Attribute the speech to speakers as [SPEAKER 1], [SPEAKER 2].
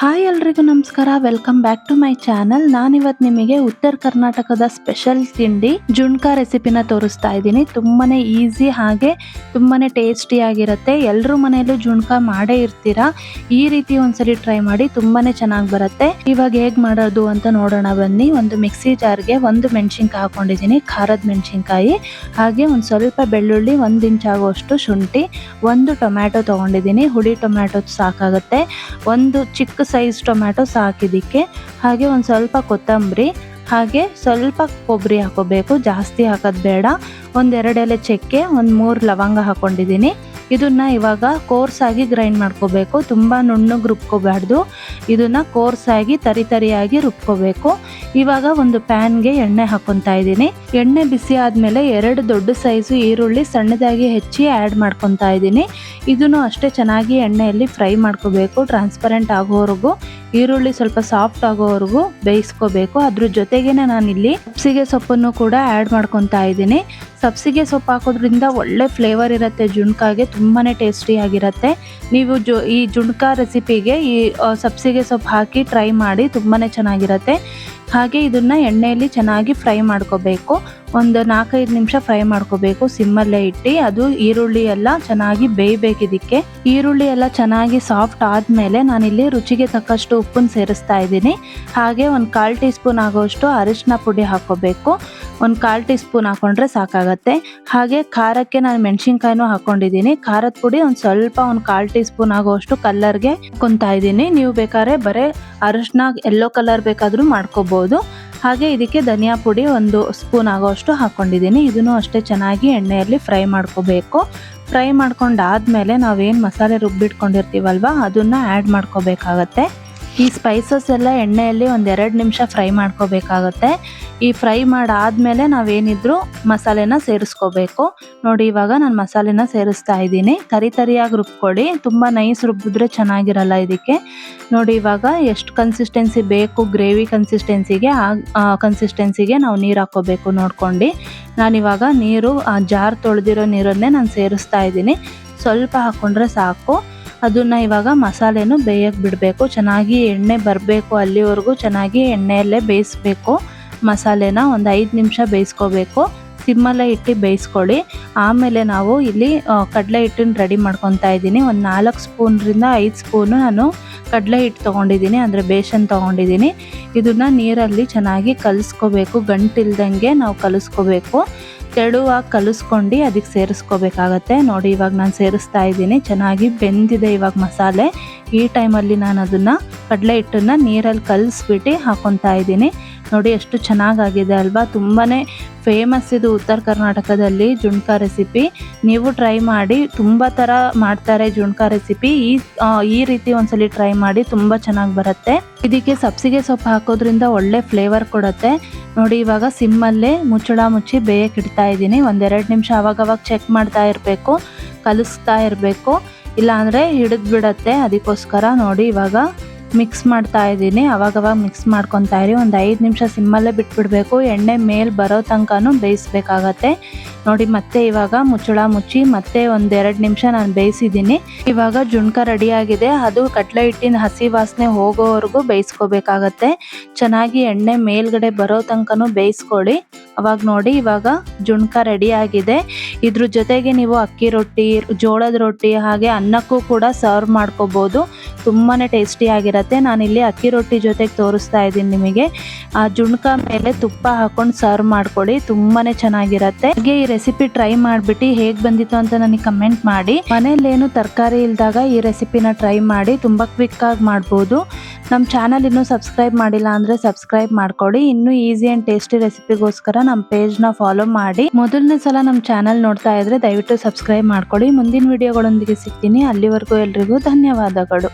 [SPEAKER 1] Hi ಎಲ್ರಿಗೂ ನಮಸ್ಕಾರ. Welcome back to my channel ನಾನಿವತ್ತು ನಿಮಗೆ ಉತ್ತರ ಕರ್ನಾಟಕದ ಸ್ಪೆಷಲ್ ತಿಂಡಿ ಜುಣ್ಕಾ ರೆಸಿಪಿನ ತೋರಿಸ್ತಾ ಇದ್ದೀನಿ. ತುಂಬಾನೇ ಈಸಿ ಹಾಗೆ ತುಂಬಾನೇ ಟೇಸ್ಟಿ ಆಗಿರುತ್ತೆ. ಎಲ್ಲರೂ ಮನೆಯಲ್ಲೂ ಜುಣ್ಕಾ ಮಾಡೇ ಇರ್ತೀರಾ? ಈ ರೀತಿ ಒಂದ್ಸರಿ ಟ್ರೈ ಮಾಡಿ ತುಂಬಾನೇ ಚೆನ್ನಾಗಿ ಬರುತ್ತೆ. ಇವಾಗ ಹೇಗ್ ಮಾಡೋದು ಅಂತ ನೋಡೋಣ ಬನ್ನಿ. ಒಂದು ಮಿಕ್ಸಿ ಜಾರ್ಗೆ ಒಂದು ಮೆಣಸಿನ್ಕಾಯಿ ಹಾಕೊಂಡಿದ್ದೀನಿ. ಖಾರದ ಮೆಣಸಿನ್ಕಾಯಿ, ಹಾಗೆ ಒಂದು ಸ್ವಲ್ಪ ಬೆಳ್ಳುಳ್ಳಿ, ಒಂದು ಇಂಚ್ ಆಗುವಷ್ಟು ಶುಂಠಿ, ಒಂದು ಟೊಮ್ಯಾಟೊ ತಗೊಂಡಿದ್ದೀನಿ. ಹುಳಿ ಟೊಮ್ಯಾಟೊ ಸಾಕಾಗುತ್ತೆ. ಒಂದು ಚಿಕ್ಕ ಸೈಜ್ ಟೊಮ್ಯಾಟೊ ಹಾಕಿದ್ದಕ್ಕೆ ಹಾಗೆ ಒಂದು ಸ್ವಲ್ಪ ಕೊತ್ತಂಬರಿ, ಹಾಗೆ ಸ್ವಲ್ಪ ಕೊಬ್ಬರಿ ಹಾಕೋಬೇಕು. ಜಾಸ್ತಿ ಹಾಕೋದು ಬೇಡ. ಒಂದೆರಡೆಲೆ ಚಕ್ಕೆ, ಒಂದು ಮೂರು ಲವಂಗ ಹಾಕೊಂಡಿದ್ದೀನಿ. ಇದನ್ನ ಇವಾಗ ಕೋರ್ಸ್ ಆಗಿ ಗ್ರೈಂಡ್ ಮಾಡ್ಕೋಬೇಕು. ತುಂಬ ನುಣ್ಣಗೆ ರುಬ್ಕೋಬಾರ್ದು. ಇದನ್ನ ಕೋರ್ಸ್ ಆಗಿ, ತರಿ ತರಿಯಾಗಿ ರುಬ್ಕೋಬೇಕು. ಇವಾಗ ಒಂದು ಪ್ಯಾನ್ಗೆ ಎಣ್ಣೆ ಹಾಕೊತಾ ಇದ್ದೀನಿ. ಎಣ್ಣೆ ಬಿಸಿ ಆದಮೇಲೆ ಎರಡು ದೊಡ್ಡ ಸೈಜು ಈರುಳ್ಳಿ ಸಣ್ಣದಾಗಿ ಹೆಚ್ಚಿ ಆ್ಯಡ್ ಮಾಡ್ಕೊತಾ ಇದ್ದೀನಿ. ಇದನ್ನು ಅಷ್ಟೇ ಚೆನ್ನಾಗಿ ಎಣ್ಣೆಯಲ್ಲಿ ಫ್ರೈ ಮಾಡ್ಕೋಬೇಕು. ಟ್ರಾನ್ಸ್ಪರೆಂಟ್ ಆಗೋವರೆಗೂ, ಈರುಳ್ಳಿ ಸ್ವಲ್ಪ ಸಾಫ್ಟ್ ಆಗೋವರೆಗೂ ಬೇಯಿಸ್ಕೋಬೇಕು. ಅದ್ರ ಜೊತೆಗೇನೆ ನಾನಿಲ್ಲಿ ಸಬ್ಸಿಗೆ ಸೊಪ್ಪನ್ನು ಕೂಡ ಆ್ಯಡ್ ಮಾಡ್ಕೊತಾ ಇದ್ದೀನಿ. ಸಬ್ಸಿಗೆ ಸೊಪ್ಪು ಹಾಕೋದ್ರಿಂದ ಒಳ್ಳೆ ಫ್ಲೇವರ್ ಇರುತ್ತೆ. ಜುಣ್ಕಾಗೆ ತುಂಬಾ ಟೇಸ್ಟಿ ಆಗಿರುತ್ತೆ. ನೀವು ಜು, ಈ ಜುಣ್ಕಾ ರೆಸಿಪಿಗೆ ಈ ಸಬ್ಸಿಗೆ ಸೊಪ್ಪು ಹಾಕಿ ಟ್ರೈ ಮಾಡಿ ತುಂಬಾ ಚೆನ್ನಾಗಿರುತ್ತೆ. ಹಾಗೆ ಇದನ್ನ ಎಣ್ಣೆಯಲ್ಲಿ ಚೆನ್ನಾಗಿ ಫ್ರೈ ಮಾಡ್ಕೋಬೇಕು. ಒಂದು ನಾಲ್ಕೈದು ನಿಮಿಷ ಫ್ರೈ ಮಾಡ್ಕೋಬೇಕು. ಸಿಮ್ಮಲ್ಲೇ ಇಟ್ಟು, ಅದು ಈರುಳ್ಳಿ ಎಲ್ಲ ಚೆನ್ನಾಗಿ ಬೇಯಬೇಕು ಇದಕ್ಕೆ. ಈರುಳ್ಳಿ ಎಲ್ಲ ಚೆನ್ನಾಗಿ ಸಾಫ್ಟ್ ಆದಮೇಲೆ ನಾನಿಲ್ಲಿ ರುಚಿಗೆ ತಕ್ಕಷ್ಟು ಉಪ್ಪನ್ನು ಸೇರಿಸ್ತಾ ಇದ್ದೀನಿ. ಹಾಗೆ ಒಂದು ಕಾಲು ಟೀ ಸ್ಪೂನ್ ಆಗೋಷ್ಟು ಅರಿಶಿನ ಪುಡಿ ಹಾಕೋಬೇಕು. ಒಂದು ಕಾಲು ಟೀ ಸ್ಪೂನ್ ಹಾಕೊಂಡ್ರೆ ಸಾಕಾಗತ್ತೆ. ಹಾಗೆ ಖಾರಕ್ಕೆ ನಾನು ಮೆಣಸಿನ್ಕಾಯಿನೂ ಹಾಕೊಂಡಿದ್ದೀನಿ. ಖಾರದ ಪುಡಿ ಒಂದು ಸ್ವಲ್ಪ ಒಂದು ಕಾಲು ಟೀ ಸ್ಪೂನ್ ಆಗೋಷ್ಟು ಕಲ್ಲರ್ಗೆ ಕುಂತಾ ಇದ್ದೀನಿ. ನೀವು ಬೇಕಾದ್ರೆ ಬರೀ ಅರಿಶಿನ ಎಲ್ಲೋ ಕಲರ್ ಬೇಕಾದರೂ ಮಾಡ್ಕೋಬೋದು. ಹಾಗೆ ಇದಕ್ಕೆ ಧನಿಯಾ ಪುಡಿ ಒಂದು ಸ್ಪೂನ್ ಆಗೋಷ್ಟು ಹಾಕೊಂಡಿದ್ದೀನಿ. ಇದನ್ನು ಅಷ್ಟೇ ಚೆನ್ನಾಗಿ ಎಣ್ಣೆಯಲ್ಲಿ ಫ್ರೈ ಮಾಡ್ಕೋಬೇಕು. ಫ್ರೈ ಮಾಡ್ಕೊಂಡಾದ್ಮೇಲೆ ನಾವೇನು ಮಸಾಲೆ ರುಬ್ಬಿಟ್ಕೊಂಡಿರ್ತೀವಲ್ವ, ಅದನ್ನು ಆ್ಯಡ್ ಮಾಡ್ಕೋಬೇಕಾಗತ್ತೆ. ಈ ಸ್ಪೈಸಸ್ ಎಲ್ಲ ಎಣ್ಣೆಯಲ್ಲಿ ಒಂದೆರಡು ನಿಮಿಷ ಫ್ರೈ ಮಾಡ್ಕೋಬೇಕಾಗತ್ತೆ. ಈ ಫ್ರೈ ಮಾಡಾದ್ಮೇಲೆ ನಾವೇನಿದ್ರು ಮಸಾಲೆನ ಸೇರಿಸ್ಕೋಬೇಕು. ನೋಡಿ, ಇವಾಗ ನಾನು ಮಸಾಲೆನ ಸೇರಿಸ್ತಾ ಇದ್ದೀನಿ. ತರಿ ತರಿಯಾಗಿ ರುಬ್ಕೊಳ್ಳಿ. ತುಂಬ ನೈಸ್ ರುಬ್ಬಿದ್ರೆ ಚೆನ್ನಾಗಿರಲ್ಲ ಇದಕ್ಕೆ. ನೋಡಿ, ಇವಾಗ ಎಷ್ಟು ಕನ್ಸಿಸ್ಟೆನ್ಸಿ ಬೇಕು ಗ್ರೇವಿ ಕನ್ಸಿಸ್ಟೆನ್ಸಿಗೆ ಆ ಕನ್ಸಿಸ್ಟೆನ್ಸಿಗೆ ನಾವು ನೀರು ಹಾಕೋಬೇಕು ನೋಡ್ಕೊಂಡು. ನಾನಿವಾಗ ನೀರು, ಆ ಜಾರ್ ತೊಳೆದಿರೋ ನೀರನ್ನೇ ನಾನು ಸೇರಿಸ್ತಾ ಇದ್ದೀನಿ. ಸ್ವಲ್ಪ ಹಾಕ್ಕೊಂಡ್ರೆ ಸಾಕು. ಅದನ್ನ ಇವಾಗ ಮಸಾಲೆನೂ ಬೇಯಕ್ಕೆ ಬಿಡಬೇಕು. ಚೆನ್ನಾಗಿ ಎಣ್ಣೆ ಬರಬೇಕು ಅಲ್ಲಿವರೆಗೂ. ಚೆನ್ನಾಗಿ ಎಣ್ಣೆಯಲ್ಲೇ ಬೇಯಿಸ್ಬೇಕು. ಮಸಾಲೆನ ಒಂದು ಐದು ನಿಮಿಷ ಬೇಯಿಸ್ಕೋಬೇಕು. ಸಿಮ್ಮಲ್ಲೇ ಇಟ್ಟು ಬೇಯಿಸ್ಕೊಳ್ಳಿ. ಆಮೇಲೆ ನಾವು ಇಲ್ಲಿ ಕಡಲೆ ಹಿಟ್ಟನ್ನು ರೆಡಿ ಮಾಡ್ಕೊತಾ ಇದ್ದೀನಿ. ಒಂದು ನಾಲ್ಕು ಸ್ಪೂನ್ರಿಂದ ಐದು ಸ್ಪೂನು ನಾನು ಕಡಲೆ ಹಿಟ್ಟು ತೊಗೊಂಡಿದ್ದೀನಿ, ಅಂದರೆ ಬೇಸನ್ ತೊಗೊಂಡಿದ್ದೀನಿ. ಇದನ್ನು ನೀರಲ್ಲಿ ಚೆನ್ನಾಗಿ ಕಲಿಸ್ಕೋಬೇಕು. ಗಂಟಿಲ್ದಂಗೆ ನಾವು ಕಲಿಸ್ಕೋಬೇಕು. ತೆಳುವಾಗಿ ಕಲಿಸ್ಕೊಂಡು ಅದಕ್ಕೆ ಸೇರಿಸ್ಕೋಬೇಕಾಗತ್ತೆ. ನೋಡಿ, ಇವಾಗ ನಾನು ಸೇರಿಸ್ತಾ ಇದ್ದೀನಿ. ಚೆನ್ನಾಗಿ ಬೆಂದಿದೆ ಇವಾಗ ಮಸಾಲೆ. ಈ ಟೈಮಲ್ಲಿ ನಾನು ಅದನ್ನು ಕಡಲೆ ಹಿಟ್ಟನ್ನು ನೀರಲ್ಲಿ ಕಲಿಸ್ಬಿಟ್ಟು ಹಾಕೊತಾ ಇದ್ದೀನಿ. ನೋಡಿ, ಎಷ್ಟು ಚೆನ್ನಾಗಾಗಿದೆ ಅಲ್ವಾ? ತುಂಬಾ ಫೇಮಸ್ ಇದು ಉತ್ತರ ಕರ್ನಾಟಕದಲ್ಲಿ ಜುಣ್ಕಾ ರೆಸಿಪಿ. ನೀವು ಟ್ರೈ ಮಾಡಿ. ತುಂಬ ಥರ ಮಾಡ್ತಾರೆ ಜುಣ್ಕಾ ರೆಸಿಪಿ. ಈ ಈ ರೀತಿ ಒಂದ್ಸಲಿ ಟ್ರೈ ಮಾಡಿ ತುಂಬ ಚೆನ್ನಾಗಿ ಬರುತ್ತೆ. ಇದಕ್ಕೆ ಸಬ್ಸಿಗೆ ಸೊಪ್ಪು ಹಾಕೋದ್ರಿಂದ ಒಳ್ಳೆ ಫ್ಲೇವರ್ ಕೊಡುತ್ತೆ. ನೋಡಿ, ಇವಾಗ ಸಿಮ್ಮಲ್ಲೇ ಮುಚ್ಚಳ ಮುಚ್ಚಿ ಬೇಯಕ್ಕೆ ಇಡ್ತಾ ಇದ್ದೀನಿ. ಒಂದೆರಡು ನಿಮಿಷ ಅವಾಗವಾಗ ಚೆಕ್ ಮಾಡ್ತಾ ಇರಬೇಕು, ಕಲಿಸ್ತಾ ಇರಬೇಕು. ಇಲ್ಲಾಂದರೆ ಹಿಡಿದು ಬಿಡತ್ತೆ ಅದಕ್ಕೋಸ್ಕರ ನೋಡಿ, ಇವಾಗ ಮಿಕ್ಸ್ ಮಾಡ್ತಾ ಇದ್ದೀನಿ. ಅವಾಗವಾಗ ಮಿಕ್ಸ್ ಮಾಡ್ಕೊತಾ ಇರಿ. ಒಂದು ಐದು ನಿಮಿಷ ಸಿಮ್ಮಲ್ಲೇ ಬಿಟ್ಬಿಡಬೇಕು. ಎಣ್ಣೆ ಮೇಲೆ ಬರೋ ತನಕನೂ ಬೇಯಿಸ್ಬೇಕಾಗತ್ತೆ. ನೋಡಿ, ಮತ್ತೆ ಇವಾಗ ಮುಚ್ಚಳ ಮುಚ್ಚಿ ಮತ್ತೆ ಒಂದೆರಡು ನಿಮಿಷ ನಾನು ಬೇಯಿಸಿದ್ದೀನಿ. ಇವಾಗ ಜುಣ್ಕ ರೆಡಿಯಾಗಿದೆ. ಅದು ಕಟ್ಲೆ ಹಿಟ್ಟಿನ ಹಸಿ ವಾಸನೆ ಹೋಗೋವರೆಗೂ ಬೇಯಿಸ್ಕೋಬೇಕಾಗತ್ತೆ. ಚೆನ್ನಾಗಿ ಎಣ್ಣೆ ಮೇಲ್ಗಡೆ ಬರೋ ತನಕನೂ ಬೇಯಿಸ್ಕೊಳ್ಳಿ. ಅವಾಗ ನೋಡಿ ಇವಾಗ ಜುಣ್ಕ ರೆಡಿ ಆಗಿದೆ. ಇದ್ರ ಜೊತೆಗೆ ನೀವು ಅಕ್ಕಿ ರೊಟ್ಟಿ, ಜೋಳದ ರೊಟ್ಟಿ ಹಾಗೆ ಅನ್ನಕ್ಕೂ ಕೂಡ ಸರ್ವ್ ಮಾಡ್ಕೋಬೋದು. ತುಂಬಾ ಟೇಸ್ಟಿ ನಾನು ಇಲ್ಲಿ ಅಕ್ಕಿ ರೊಟ್ಟಿ ಜೊತೆಗೆ ತೋರಿಸ್ತಾ ಇದ್ದೀನಿ ನಿಮಗೆ. ಆ ಜುಣ್ಕ ಮೇಲೆ ತುಪ್ಪ ಹಾಕೊಂಡು ಸರ್ವ್ ಮಾಡ್ಕೊಳ್ಳಿ. ತುಂಬಾ ಚೆನ್ನಾಗಿರತ್ತೆ. ಹಾಗೆ ಈ ರೆಸಿಪಿ ಟ್ರೈ ಮಾಡಿಬಿಟ್ಟು ಹೇಗೆ ಬಂದಿತ್ತು ಅಂತ ನನಗೆ ಕಮೆಂಟ್ ಮಾಡಿ. ಮನೇಲೇನು ತರಕಾರಿ ಇಲ್ದಾಗ ಈ ರೆಸಿಪಿನ ಟ್ರೈ ಮಾಡಿ ತುಂಬ ಕ್ವಿಕ್ ಆಗಿ ಮಾಡ್ಬೋದು. ನಮ್ಮ ಚಾನಲ್ ಇನ್ನೂ ಸಬ್ಸ್ಕ್ರೈಬ್ ಮಾಡಿಲ್ಲ ಅಂದರೆ ಸಬ್ಸ್ಕ್ರೈಬ್ ಮಾಡ್ಕೊಳ್ಳಿ. ಇನ್ನೂ ಈಸಿ ಆ್ಯಂಡ್ ಟೇಸ್ಟಿ ರೆಸಿಪಿಗೋಸ್ಕರ ನಮ್ಮ ನ ಫಾಲೋ ಮಾಡಿ. ಮೊದಲನೇ ಸಲ ನಮ್ಮ ಚಾನೆಲ್ ನೋಡ್ತಾ ಇದ್ರೆ ದಯವಿಟ್ಟು ಸಬ್ಸ್ಕ್ರೈಬ್ ಮಾಡ್ಕೊಳ್ಳಿ. ಮುಂದಿನ ವಿಡಿಯೋಗಳೊಂದಿಗೆ ಸಿಗ್ತೀನಿ. ಅಲ್ಲಿವರೆಗೂ ಎಲ್ರಿಗೂ ಧನ್ಯವಾದಗಳು.